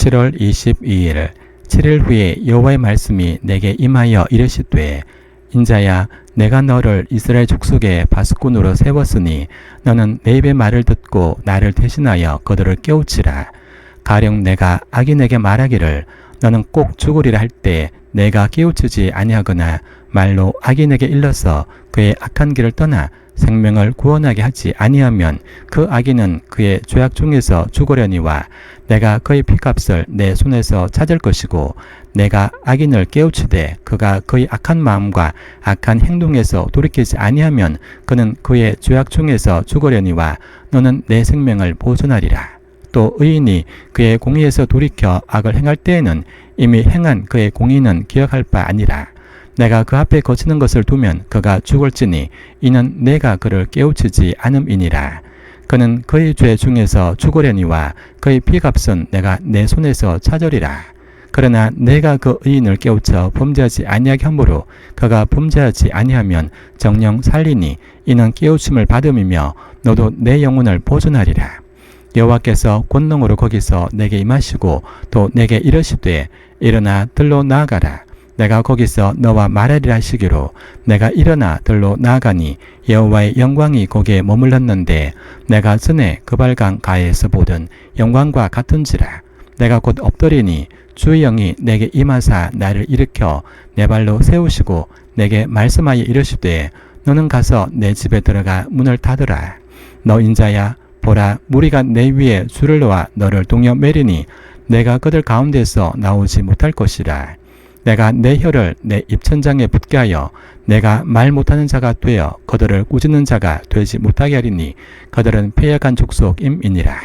7월 22일 7일 후에 여호와의 말씀이 내게 임하여 이르시되 인자야 내가 너를 이스라엘 족속의 바스꾼으로 세웠으니 너는 내 입의 말을 듣고 나를 대신하여 그들을 깨우치라. 가령 내가 악인에게 말하기를 너는 꼭 죽으리라 할 때 내가 깨우치지 아니하거나 말로 악인에게 일러서 그의 악한 길을 떠나 생명을 구원하게 하지 아니하면 그 악인은 그의 죄악 중에서 죽으려니와 내가 그의 피값을 내 손에서 찾을 것이고 내가 악인을 깨우치되 그가 그의 악한 마음과 악한 행동에서 돌이키지 아니하면 그는 그의 죄악 중에서 죽으려니와 너는 내 생명을 보존하리라. 또 의인이 그의 공의에서 돌이켜 악을 행할 때에는 이미 행한 그의 공의는 기억할 바 아니라 내가 그 앞에 거치는 것을 두면 그가 죽을지니 이는 내가 그를 깨우치지 않음이니라. 그는 그의 죄 중에서 죽으려니와 그의 피값은 내가 내 손에서 찾으리라. 그러나 내가 그 의인을 깨우쳐 범죄하지 아니하게 함으로 그가 범죄하지 아니하면 정령 살리니 이는 깨우침을 받음이며 너도 내 영혼을 보존하리라. 여호와께서 권능으로 거기서 내게 임하시고 또 내게 이르시되 일어나 들로 나아가라. 내가 거기서 너와 말하리라 하시기로 내가 일어나 들로 나아가니 여호와의 영광이 거기에 머물렀는데 내가 전에 그발강 가에서 보던 영광과 같은지라. 내가 곧 엎드리니 주의 영이 내게 임하사 나를 일으켜 내 발로 세우시고 내게 말씀하여 이르시되 너는 가서 내 집에 들어가 문을 닫으라. 너 인자야 보라 무리가 내 위에 줄을 놓아 너를 동여 매리니 내가 그들 가운데서 나오지 못할 것이라 내가 내 혀를 내 입천장에 붙게 하여 내가 말 못하는 자가 되어 그들을 꾸짖는 자가 되지 못하게 하리니 그들은 패역한 족속임이니라.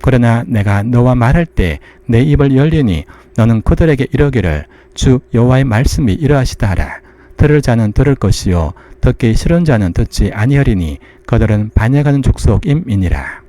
그러나 내가 너와 말할 때 내 입을 열리니 너는 그들에게 이러기를 주 여호와의 말씀이 이러하시다 하라. 들을 자는 들을 것이요 듣기 싫은 자는 듣지 아니하리니 그들은 반역하는 족속임이니라.